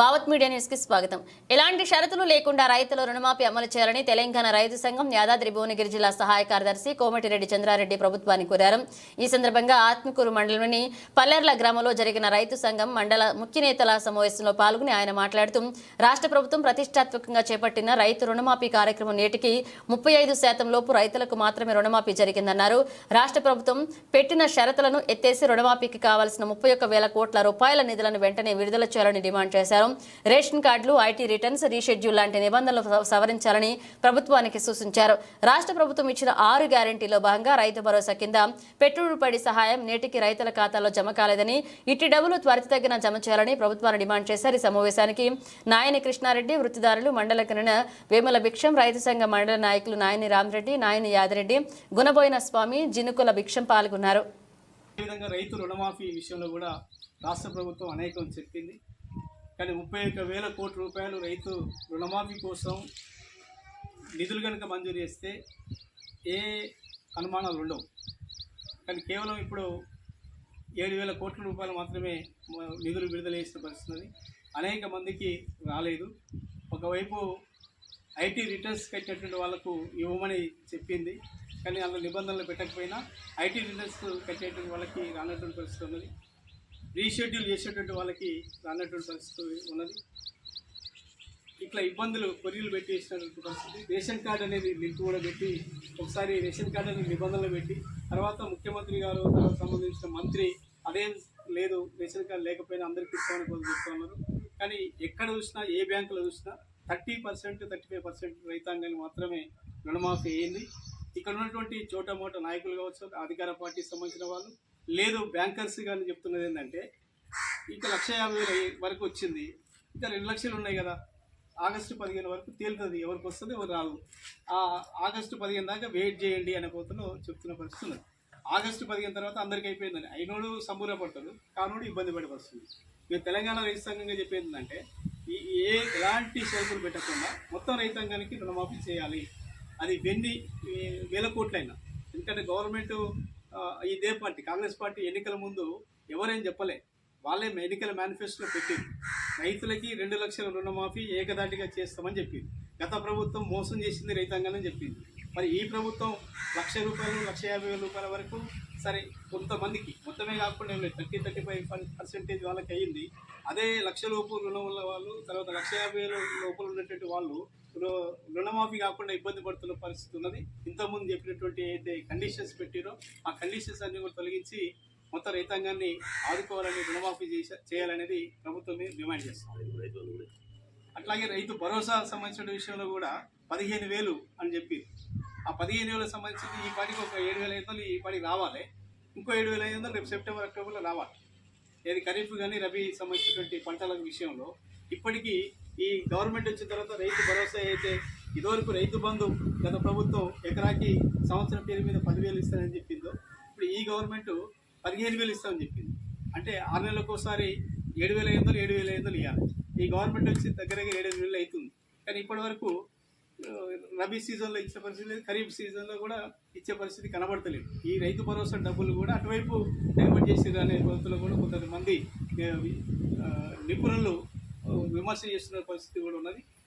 Bhavat media న్యూస్కి స్వాగతం. ఎలాంటి షరతులు లేకుండా రైతుల రుణమాఫీ అమలు చేయాలని తెలంగాణ రైతు సంఘం యాదాద్రి భువనగిరి జిల్లా సహాయ కార్యదర్శి కోమటిరెడ్డి చంద్రారెడ్డి ప్రభుత్వాన్ని కోరారు. ఈ సందర్భంగా ఆత్మకూరు మండలంలోని పల్లెర్ల గ్రామంలో జరిగిన రైతు సంఘం మండల ముఖ్య నేతల సమావేశంలో పాల్గొని ఆయన మాట్లాడుతూ రాష్ట్ర ప్రభుత్వం ప్రతిష్టాత్మకంగా చేపట్టిన రైతు రుణమాఫీ కార్యక్రమం నేటికి ముప్పై ఐదు శాతం లోపు రైతులకు మాత్రమే రుణమాఫీ జరిగిందన్నారు. రాష్ట్ర ప్రభుత్వం పెట్టిన షరతులను ఎత్తేసి రుణమాఫీకి కావాల్సిన ముప్పై ఒక్క వేల కోట్ల రూపాయల నిధులను వెంటనే విడుదల చేయాలని డిమాండ్ చేశారు. రేషన్ కార్డులు ఐటీ రిటర్న్స్ రీషెడ్యూల్ లాంటి నిబంధనలు సవరించాలని ప్రభుత్వానికి సూచించారు. రాష్ట్ర ప్రభుత్వం ఇచ్చిన ఆరు గ్యారంటీలో భాగంగా రైతు భరోసా కింద పెట్టుబడి సహాయం నేటికి రైతుల ఖాతాలో జమ కాలేదని ఇట్టి డబ్బులు త్వరితగిన జమ చేయాలని ప్రభుత్వాన్ని డిమాండ్ చేశారు. ఈ సమావేశానికి నాయని కృష్ణారెడ్డి వృత్తిదారులు మండల కిరణ వేముల భిక్షం రైతు సంఘ మండల నాయకులు నాయని రామరెడ్డి నాయని యాదిరెడ్డి గుణబోయిన స్వామి జినుకుల భిక్షం పాల్గొన్నారు. రైతు రుణమాఫీ విషయంలో కూడా రాష్ట్ర ప్రభుత్వం అనేకం చెప్పింది. కానీ ముప్పై ఒక్క వేల కోట్ల రూపాయలు రైతు రుణమాఫీ కోసం నిధులు కనుక మంజూరు చేస్తే ఏ అనుమానాలు ఉండవు. కానీ కేవలం ఇప్పుడు ఏడు వేల కోట్ల రూపాయలు మాత్రమే నిధులు విడుదల చేసిన పరిస్థితి అనేక మందికి రాలేదు. ఒకవైపు ఐటీ రిటర్న్స్ కట్టినటువంటి వాళ్ళకు ఇవ్వమని చెప్పింది. కానీ అందులో నిబంధనలు పెట్టకపోయినా ఐటీ రిటర్న్స్ కట్టేటువంటి వాళ్ళకి రానటువంటి పరిస్థితి ఉన్నది. రీషెడ్యూల్ చేసేటువంటి వాళ్ళకి రానటువంటి పరిస్థితి ఉన్నది. ఇట్లా ఇబ్బందులు కొరియలు పెట్టి వేసినటువంటి పరిస్థితి. రేషన్ కార్డు అనేది లింక్ కూడా పెట్టి ఒకసారి రేషన్ కార్డు అనేది నిబంధనలు పెట్టి తర్వాత ముఖ్యమంత్రి గారు సంబంధించిన మంత్రి అదేం లేదు రేషన్ కార్డు లేకపోయినా అందరికీ ఇస్తామని కొంత చెప్తున్నారు కానీ ఎక్కడ చూసినా ఏ బ్యాంకులో చూసినా thirty percent thirty five percent రైతాంగాన్ని మాత్రమే రుణమాఫీ అయ్యింది ఇక్కడ ఉన్నటువంటి చోట మోట నాయకులు కావచ్చు అధికార పార్టీకి సంబంధించిన వాళ్ళు లేదు బ్యాంకర్స్ కానీ చెప్తున్నది ఏంటంటే ఇంకా లక్ష యాభై వరకు వచ్చింది. ఇంకా రెండు లక్షలు ఉన్నాయి కదా. ఆగస్టు పదిహేను వరకు తేలుతుంది. ఎవరికి వస్తుంది ఎవరు రాదు. ఆ ఆగస్టు పదిహేను దాకా వెయిట్ చేయండి అనే పోతలో చెప్తున్న పరిస్థితి ఉన్నది. ఆగస్టు పదిహేను తర్వాత అందరికీ అయిపోయిందని. అయినోడు సంబూరపడతాడు కానోడు ఇబ్బంది పడే మేము మీరు తెలంగాణ రైతు సంఘంగా చెప్పేది ఏంటంటే ఈ ఏ ఎలాంటి షరతులు పెట్టకుండా మొత్తం రైతాంగానికి రుణమాఫీ చేయాలి. అది వెన్ని వేల కోట్లైనా. ఎందుకంటే గవర్నమెంట్ ఇదే పార్టీ కాంగ్రెస్ పార్టీ ఎన్నికల ముందు ఎవరేం చెప్పలే. వాళ్ళే ఎన్నికల మేనిఫెస్టోలో పెట్టింది రైతులకి రెండు లక్షల రుణమాఫీ ఏకదాటిగా చేస్తామని చెప్పింది గత ప్రభుత్వం మోసం చేసింది రైతాంగానని చెప్పింది మరి ఈ ప్రభుత్వం లక్ష రూపాయలు లక్ష యాభై వేల రూపాయల వరకు సరే కొంతమందికి మొత్తమే కాకుండా థర్టీ థర్టీ ఫైవ్ పర్సెంటేజ్ వాళ్ళకి అయ్యింది. అదే లక్ష లోపు రుణం ఉన్న వాళ్ళు తర్వాత లక్ష యాభై వేల లోపల ఉన్నటువంటి వాళ్ళు రుణమాఫీ కాకుండా ఇబ్బంది పడుతున్న పరిస్థితి ఉన్నది. ఇంతకుముందు చెప్పినటువంటి ఏదైతే కండిషన్స్ పెట్టిరో ఆ కండిషన్స్ అన్ని కూడా తొలగించి మొత్తం రైతాంగాన్ని ఆదుకోవాలని రుణమాఫీ చేయాలనేది ప్రభుత్వం డిమాండ్ చేస్తాం అట్లాగే రైతు భరోసా సంబంధించిన విషయంలో కూడా పదిహేను వేలు అని చెప్పి ఆ పదిహేను వేలకు సంబంధించి ఈ పాటికి ఒక ఏడు వేల ఐదు వందలు ఈ పాటికి రావాలి. ఇంకో ఏడు వేల ఐదు వందలు రేపు సెప్టెంబర్ అక్టోబర్లో రావాలి. ఏది ఖరీఫ్ కానీ రబీ సంబంధించినటువంటి పంటల విషయంలో ఇప్పటికీ ఈ గవర్నమెంట్ వచ్చిన తర్వాత రైతు భరోసా అయితే ఇదివరకు రైతు బంధు గత ప్రభుత్వం ఎకరాకి సంవత్సరం పేరు మీద పదివేలు ఇస్తానని చెప్పిందో ఇప్పుడు ఈ గవర్నమెంట్ పదిహేను వేలు ఇస్తామని చెప్పింది. అంటే ఆరు నెలలకు ఒకసారి ఏడు వేల ఐదు వందలు ఏడు వేల ఐదు వందలు ఇవ్వాలి ఈ గవర్నమెంట్ వచ్చి దగ్గరగా ఏడు వేలు అవుతుంది. కానీ ఇప్పటి వరకు రబీ సీజన్లో ఇచ్చే పరిస్థితి లేదు. ఖరీఫ్ సీజన్లో కూడా ఇచ్చే పరిస్థితి కనబడతలేదు. ఈ రైతు భరోసా డబ్బులు కూడా అటువైపు డైవర్ట్ చేసి అనే పద్ధతిలో కూడా కొంతమంది నిపుణులు విమర్శ చేస్తున్న పరిస్థితి కూడా ఉన్నది.